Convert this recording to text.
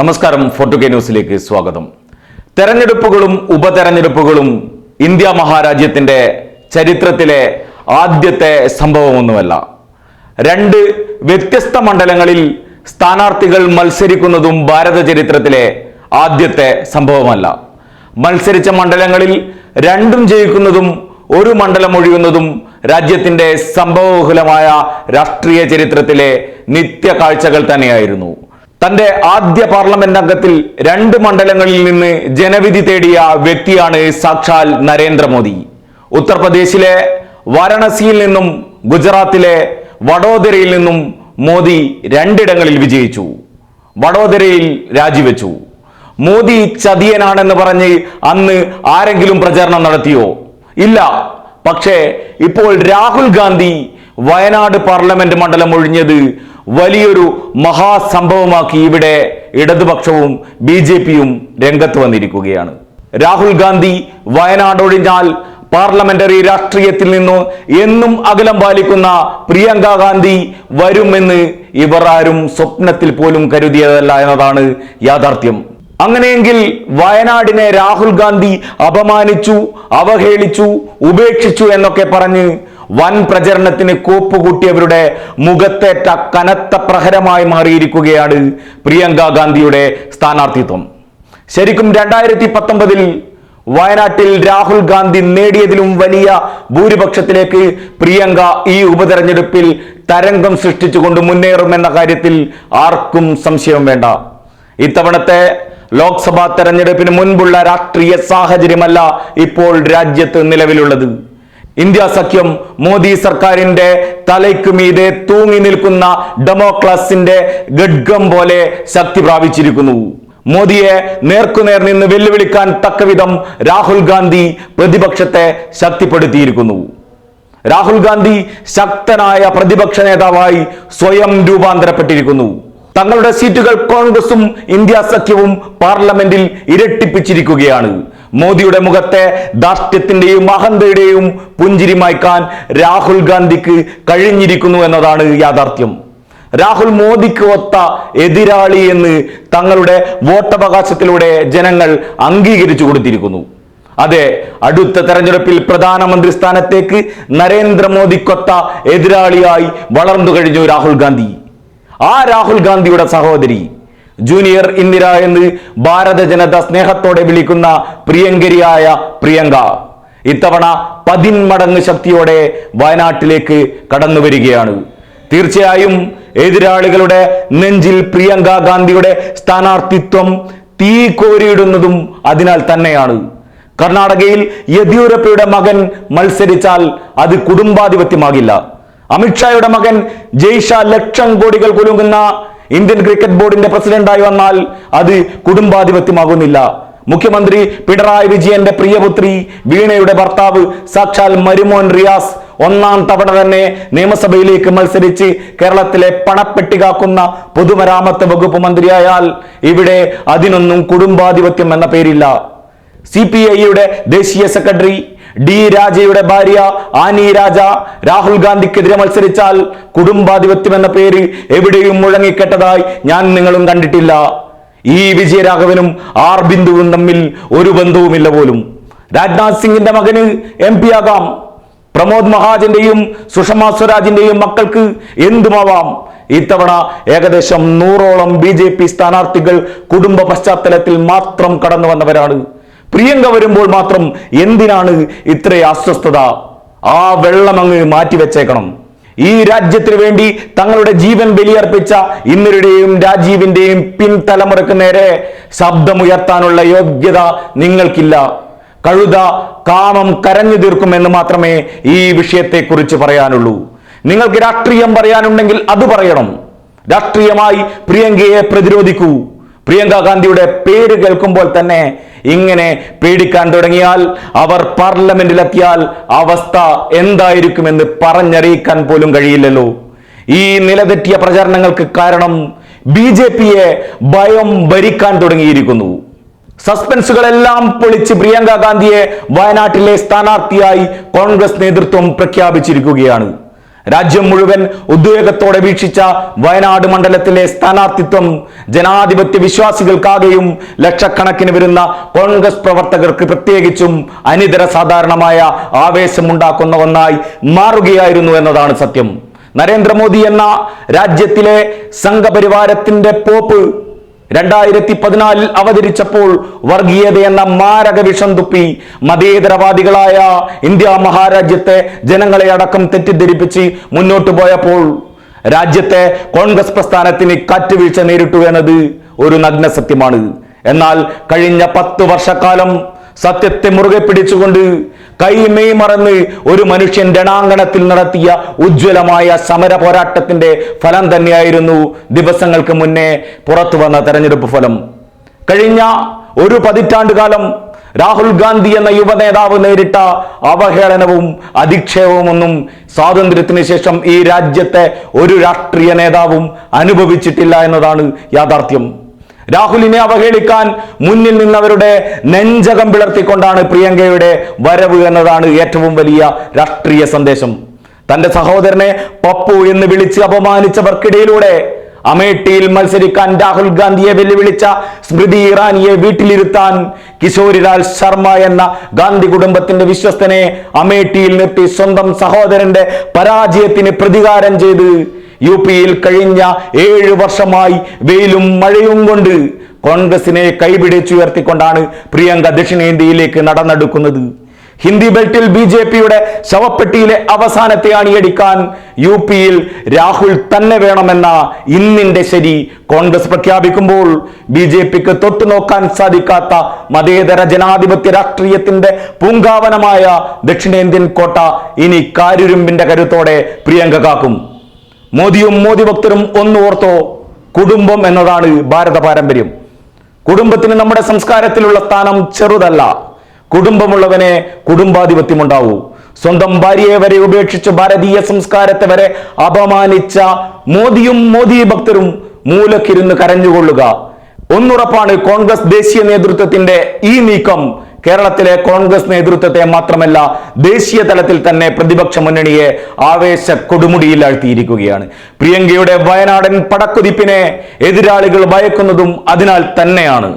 നമസ്കാരം ഫോർട്ടു കെ ന്യൂസിലേക്ക് സ്വാഗതം. തെരഞ്ഞെടുപ്പുകളും ഉപതെരഞ്ഞെടുപ്പുകളും ഇന്ത്യ മഹാരാജ്യത്തിന്റെ ചരിത്രത്തിലെ ആദ്യത്തെ സംഭവമൊന്നുമല്ല. രണ്ട് വ്യത്യസ്ത മണ്ഡലങ്ങളിൽ സ്ഥാനാർത്ഥികൾ മത്സരിക്കുന്നതും ഭാരത ചരിത്രത്തിലെ ആദ്യത്തെ സംഭവമല്ല. മത്സരിച്ച മണ്ഡലങ്ങളിൽ രണ്ടും ജയിക്കുന്നതും ഒരു മണ്ഡലം ഒഴിയുന്നതും രാജ്യത്തിന്റെ സംഭവബഹുലമായ രാഷ്ട്രീയ ചരിത്രത്തിലെ നിത്യ കാഴ്ചകൾ തന്നെയായിരുന്നു. തന്റെ ആദ്യ പാർലമെന്റ് അംഗത്തിൽ രണ്ട് മണ്ഡലങ്ങളിൽ നിന്ന് ജനവിധി തേടിയ വ്യക്തിയാണ് സാക്ഷാൽ നരേന്ദ്രമോദി. ഉത്തർപ്രദേശിലെ വാരണസിയിൽ നിന്നും ഗുജറാത്തിലെ വഡോദരയിൽ നിന്നും മോദി രണ്ടിടങ്ങളിൽ വിജയിച്ചു. വഡോദരയിൽ രാജിവെച്ചു. മോദി ചതിയനാണെന്ന് പറഞ്ഞ് അന്ന് ആരെങ്കിലും പ്രചരണം നടത്തിയോ? ഇല്ല. പക്ഷേ ഇപ്പോൾ രാഹുൽ ഗാന്ധി വയനാട് പാർലമെന്റ് മണ്ഡലം ഒഴിഞ്ഞത് വലിയൊരു മഹാസംഭവമാക്കി ഇവിടെ ഇടതുപക്ഷവും ബി ജെ പിയും രംഗത്ത് വന്നിരിക്കുകയാണ്. രാഹുൽ ഗാന്ധി വയനാട് ഒഴിഞ്ഞാൽ പാർലമെന്ററി രാഷ്ട്രീയത്തിൽ നിന്നു എന്നും അകലം പാലിക്കുന്ന പ്രിയങ്ക ഗാന്ധി വരുമെന്ന് ഇവർ ആരും സ്വപ്നത്തിൽ പോലും കരുതിയതല്ല എന്നതാണ് യാഥാർത്ഥ്യം. അങ്ങനെയെങ്കിൽ വയനാടിനെ രാഹുൽ ഗാന്ധി അപമാനിച്ചു അവഹേളിച്ചു ഉപേക്ഷിച്ചു എന്നൊക്കെ പറഞ്ഞ് വൻ പ്രചരണത്തിന് കോപ്പുകൂട്ടിയവരുടെ മുഖത്തേറ്റ കനത്ത പ്രഹരമായി മാറിയിരിക്കുകയാണ് പ്രിയങ്ക ഗാന്ധിയുടെ സ്ഥാനാർത്ഥിത്വം. ശരിക്കും രണ്ടായിരത്തി പത്തൊമ്പതിൽ വയനാട്ടിൽ രാഹുൽ ഗാന്ധി നേടിയതിലും വലിയ ഭൂരിപക്ഷത്തിലേക്ക് പ്രിയങ്ക ഈ ഉപതെരഞ്ഞെടുപ്പിൽ തരംഗം സൃഷ്ടിച്ചുകൊണ്ട് മുന്നേറുമെന്ന കാര്യത്തിൽ ആർക്കും സംശയം വേണ്ട. ഇത്തവണത്തെ ലോക്സഭാ തെരഞ്ഞെടുപ്പിന് മുൻപുള്ള രാഷ്ട്രീയ സാഹചര്യമല്ല ഇപ്പോൾ രാജ്യത്ത് നിലവിലുള്ളത്. ഇന്ത്യ സഖ്യം മോദി സർക്കാരിന്റെ തലയ്ക്ക് മീതെ തൂങ്ങി നിൽക്കുന്ന ഡെമോക്രാസിന്റെ ഗഡ്ഗം പോലെ ശക്തി പ്രാപിച്ചിരിക്കുന്നു. മോദിയെ നേർക്കുനേർ നിന്ന് വെല്ലുവിളിക്കാൻ തക്കവിധം രാഹുൽ ഗാന്ധി പ്രതിപക്ഷത്തെ ശക്തിപ്പെടുത്തിയിരിക്കുന്നു. രാഹുൽ ഗാന്ധി ശക്തനായ പ്രതിപക്ഷ നേതാവായി സ്വയം രൂപാന്തരപ്പെട്ടിരിക്കുന്നു. തങ്ങളുടെ സീറ്റുകൾ കോൺഗ്രസും ഇന്ത്യ സഖ്യവും പാർലമെന്റിൽ ഇരട്ടിപ്പിച്ചിരിക്കുകയാണ്. മോദിയുടെ മുഖത്തെ ധാർഷ്ട്യത്തിന്റെയും അഹന്തയുടെയും പുഞ്ചിരി മായ്ക്കാൻ രാഹുൽ ഗാന്ധിക്ക് കഴിഞ്ഞിരിക്കുന്നു എന്നതാണ് യാഥാർത്ഥ്യം. രാഹുൽ മോദിക്ക് ഒത്ത എതിരാളി എന്ന് തങ്ങളുടെ വോട്ടവകാശത്തിലൂടെ ജനങ്ങൾ അംഗീകരിച്ചു കൊടുത്തിരിക്കുന്നു. അതെ അടുത്ത തെരഞ്ഞെടുപ്പിൽ പ്രധാനമന്ത്രി സ്ഥാനത്തേക്ക് നരേന്ദ്രമോദിക്കൊത്ത എതിരാളിയായി വളർന്നു കഴിഞ്ഞു രാഹുൽ ഗാന്ധി. ആ രാഹുൽ ഗാന്ധിയുടെ സഹോദരി ജൂനിയർ ഇന്ദിര എന്ന് ഭാരത ജനത സ്നേഹത്തോടെ വിളിക്കുന്ന പ്രിയങ്കരിയായ പ്രിയങ്ക ഇത്തവണ പതിന്മടങ്ങ് ശക്തിയോടെ വയനാട്ടിലേക്ക് കടന്നു വരികയാണ്. തീർച്ചയായും എതിരാളികളുടെ നെഞ്ചിൽ പ്രിയങ്ക ഗാന്ധിയുടെ സ്ഥാനാർത്ഥിത്വം തീ കോരിയിടുന്നതും അതിനാൽ തന്നെയാണ്. കർണാടകയിൽ യെദ്യൂരപ്പയുടെ മകൻ മത്സരിച്ചാൽ അത് കുടുംബാധിപത്യമാകില്ല. അമിത്ഷായുടെ മകൻ ജയ്ഷ ലക്ഷം കോടികൾ കുലുങ്ങുന്ന ഇന്ത്യൻ ക്രിക്കറ്റ് ബോർഡിന്റെ പ്രസിഡന്റായി വന്നാൽ അത് കുടുംബാധിപത്യമാകുന്നില്ല. മുഖ്യമന്ത്രി പിണറായി വിജയന്റെ പ്രിയപുത്രി വീണയുടെ ഭർത്താവ് സാക്ഷാൽ മരുമോൻ റിയാസ് ഒന്നാം തവണ തന്നെ നിയമസഭയിലേക്ക് മത്സരിച്ച് കേരളത്തിലെ പണപ്പെട്ടി കാക്കുന്ന പൊതുമരാമത്ത് വകുപ്പ് മന്ത്രിയായാൽ ഇവിടെ അതിനൊന്നും കുടുംബാധിപത്യം എന്ന പേരില്ല. സി പി ഐയുടെ ദേശീയ സെക്രട്ടറി ഡി രാജയുടെ ഭാര്യ ആനി രാജ രാഹുൽ ഗാന്ധിക്കെതിരെ മത്സരിച്ചാൽ കുടുംബാധിപത്യം എന്ന പേര് എവിടെയും മുഴങ്ങിക്കെട്ടതായി ഞാൻ നിങ്ങളും കണ്ടിട്ടില്ല. ഈ വിജയരാഘവനും ആർ ബിന്ദുവും തമ്മിൽ ഒരു ബന്ധവുമില്ല പോലും. രാജ്നാഥ് സിംഗിന്റെ മകന് എം പി ആകാം. പ്രമോദ് മഹാജന്റെയും സുഷമ സ്വരാജിന്റെയും മക്കൾക്ക് എന്തുമാവാം? ഇത്തവണ ഏകദേശം നൂറോളം ബി ജെ പി സ്ഥാനാർത്ഥികൾ കുടുംബ പശ്ചാത്തലത്തിൽ മാത്രം കടന്നു വന്നവരാണ് പ്രിയങ്ക വരുമ്പോൾ മാത്രം എന്തിനാണ് ഇത്ര അസ്വസ്ഥത? ആ വെള്ളം അങ്ങ് മാറ്റിവെച്ചേക്കണം ഈ രാജ്യത്തിന് വേണ്ടി തങ്ങളുടെ ജീവൻ ബലിയർപ്പിച്ച ഇന്ദിരയുടെയും രാജീവിന്റെയും പിൻതലമുറയ്ക്ക് നേരെ ശബ്ദമുയർത്താനുള്ള യോഗ്യത നിങ്ങൾക്കില്ല. കഴുത കാമം കരഞ്ഞു തീർക്കുമെന്ന് മാത്രമേ ഈ വിഷയത്തെക്കുറിച്ച് പറയാനുള്ളൂ. നിങ്ങൾക്ക് രാഷ്ട്രീയം പറയാനുണ്ടെങ്കിൽ അത് പറയണം. രാഷ്ട്രീയമായി പ്രിയങ്കയെ പ്രതിരോധിക്കൂ. പ്രിയങ്ക ഗാന്ധിയുടെ പേര് കേൾക്കുമ്പോൾ തന്നെ ഇങ്ങനെ പേടിക്കാൻ തുടങ്ങിയാൽ അവർ പാർലമെന്റിലെത്തിയാൽ അവസ്ഥ എന്തായിരിക്കുമെന്ന് പറഞ്ഞറിയിക്കാൻ പോലും കഴിയില്ലല്ലോ. ഈ നിലതെറ്റിയ പ്രചാരണങ്ങൾക്ക് കാരണം ബി ജെ പിയെ ഭയം ഭരിക്കാൻ തുടങ്ങിയിരിക്കുന്നു. സസ്പെൻസുകളെല്ലാം പൊളിച്ച് പ്രിയങ്ക ഗാന്ധിയെ വയനാട്ടിലെ സ്ഥാനാർത്ഥിയായി കോൺഗ്രസ് നേതൃത്വം പ്രഖ്യാപിച്ചിരിക്കുകയാണ്. രാജ്യം മുഴുവൻ ഉദ്വേഗത്തോടെ വീക്ഷിച്ച വയനാട് മണ്ഡലത്തിലെ സ്ഥാനാർത്ഥിത്വം ജനാധിപത്യ വിശ്വാസികൾക്കാകെയും ലക്ഷക്കണക്കിന് വരുന്ന കോൺഗ്രസ് പ്രവർത്തകർക്ക് പ്രത്യേകിച്ചും അനിതര സാധാരണമായ ആവേശമുണ്ടാക്കുന്ന ഒന്നായി മാറുകയായിരുന്നു എന്നതാണ് സത്യം. നരേന്ദ്രമോദി എന്ന രാജ്യത്തിലെ സംഘപരിവാരത്തിന്റെ പോപ്പ് രണ്ടായിരത്തി പതിനാലിൽ അവതരിച്ചപ്പോൾ വർഗീയത എന്ന മാരക വിഷം തുപ്പി മതേതരവാദികളായ ഇന്ത്യ മഹാരാജ്യത്തെ ജനങ്ങളെ അടക്കം തെറ്റിദ്ധരിപ്പിച്ച് മുന്നോട്ടു പോയപ്പോൾ രാജ്യത്തെ കോൺഗ്രസ് പ്രസ്ഥാനത്തിന് കാറ്റുവീഴ്ച നേരിട്ടു എന്നത് ഒരു നഗ്ന സത്യമാണ്. എന്നാൽ കഴിഞ്ഞ പത്ത് വർഷക്കാലം സത്യത്തെ മുറുകെ പിടിച്ചുകൊണ്ട് കൈമെയ് മറന്ന് ഒരു മനുഷ്യൻ രണാങ്കണത്തിൽ നടത്തിയ ഉജ്ജ്വലമായ സമര പോരാട്ടത്തിന്റെ ഫലം തന്നെയായിരുന്നു ദിവസങ്ങൾക്ക് മുന്നേ പുറത്തു വന്ന തെരഞ്ഞെടുപ്പ് ഫലം. കഴിഞ്ഞ ഒരു പതിറ്റാണ്ട് കാലം രാഹുൽ ഗാന്ധി എന്ന യുവ നേതാവ് നേരിട്ട അവഹേളനവും അധിക്ഷേപവും ഒന്നും സ്വാതന്ത്ര്യത്തിന് ശേഷം ഈ രാജ്യത്തെ ഒരു രാഷ്ട്രീയ നേതാവും അനുഭവിച്ചിട്ടില്ല എന്നതാണ് യാഥാർത്ഥ്യം. രാഹുലിനെ അവഹേളിക്കാൻ മുന്നിൽ നിന്നവരുടെ നെഞ്ചകം പിളർത്തിക്കൊണ്ടാണ് പ്രിയങ്കയുടെ വരവ് എന്നതാണ് ഏറ്റവും വലിയ രാഷ്ട്രീയ സന്ദേശം. തന്റെ സഹോദരനെ പപ്പു എന്ന് വിളിച്ച് അപമാനിച്ചവർക്കിടയിലൂടെ അമേഠിയിൽ മത്സരിക്കാൻ രാഹുൽ ഗാന്ധിയെ വെല്ലുവിളിച്ച സ്മൃതി ഇറാനിയെ വീട്ടിലിരുത്താൻ കിശോരിലാൽ ശർമ്മ എന്ന ഗാന്ധി കുടുംബത്തിന്റെ വിശ്വസ്തനെ അമേഠിയിൽ നിർത്തി സ്വന്തം സഹോദരന്റെ പരാജയത്തിന് പ്രതികാരം ചെയ്ത് യു പിയിൽ കഴിഞ്ഞ ഏഴ് വർഷമായി വെയിലും മഴയും കൊണ്ട് കോൺഗ്രസിനെ കൈപിടിച്ചുയർത്തിക്കൊണ്ടാണ് പ്രിയങ്ക ദക്ഷിണേന്ത്യയിലേക്ക് നടന്നെടുക്കുന്നത്. ഹിന്ദി ബെൽറ്റിൽ ബി ജെ പിയുടെ ശവപ്പെട്ടിയിലെ അവസാനത്തെ അണിയടിക്കാൻ യു പിയിൽ രാഹുൽ തന്നെ വേണമെന്ന ഇന്നിന്റെ ശരി കോൺഗ്രസ് പ്രഖ്യാപിക്കുമ്പോൾ ബി ജെ പിക്ക് തൊട്ടുനോക്കാൻ സാധിക്കാത്ത മതേതര ജനാധിപത്യ രാഷ്ട്രീയത്തിന്റെ പൂങ്കാവനമായ ദക്ഷിണേന്ത്യൻ കോട്ട ഇനി കാരുരുമ്പിന്റെ കരുത്തോടെ പ്രിയങ്ക കാക്കും. മോദിയും മോദി ഭക്തരും ഒന്ന് ഓർത്തോ കുടുംബം എന്നതാണ് ഭാരത പാരമ്പര്യം. കുടുംബത്തിന് നമ്മുടെ സംസ്കാരത്തിലുള്ള സ്ഥാനം ചെറുതല്ല. കുടുംബമുള്ളവനെ കുടുംബാധിപത്യമുണ്ടാവൂ. സ്വന്തം ഭാര്യയെ വരെ ഉപേക്ഷിച്ച് ഭാരതീയ സംസ്കാരത്തെ വരെ അപമാനിച്ച മോദിയും മോദി ഭക്തരും മൂലക്കിരുന്ന് കരഞ്ഞുകൊള്ളുക. ഒന്നുറപ്പാണ് കോൺഗ്രസ് ദേശീയ നേതൃത്വത്തിന്റെ ഈ നീക്കം. കേരളത്തിലെ കോൺഗ്രസ് നേതൃത്വത്തെ മാത്രമല്ല ദേശീയ തലത്തിൽ തന്നെ പ്രതിപക്ഷ മുന്നണിയെ ആവേശ കൊടുമുടിയിൽ ആഴ്ത്തിയിരിക്കുകയാണ് പ്രിയങ്കയുടെ വയനാടൻ പടക്കുതിപ്പിനെ എതിരാളികൾ ഭയക്കുന്നതും അതിനാൽ തന്നെയാണ്.